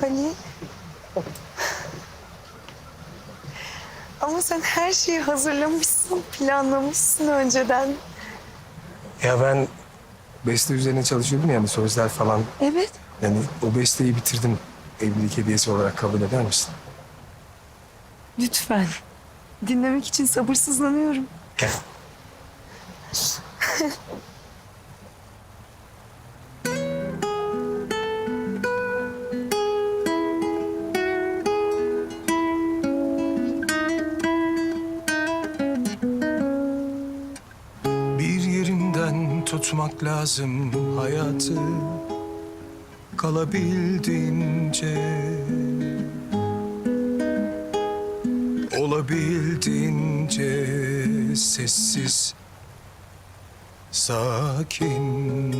Hani? Ama sen her şeyi hazırlamışsın, planlamışsın önceden. Ya ben beste üzerine çalışıyordum yani sözler falan. Evet. Yani o besteyi bitirdim. Evlilik hediyesi olarak kabul eder misin? Lütfen. Dinlemek için sabırsızlanıyorum. Gel. tutmak lazım hayatı kalabildiğince. Olabildiğince sessiz sakin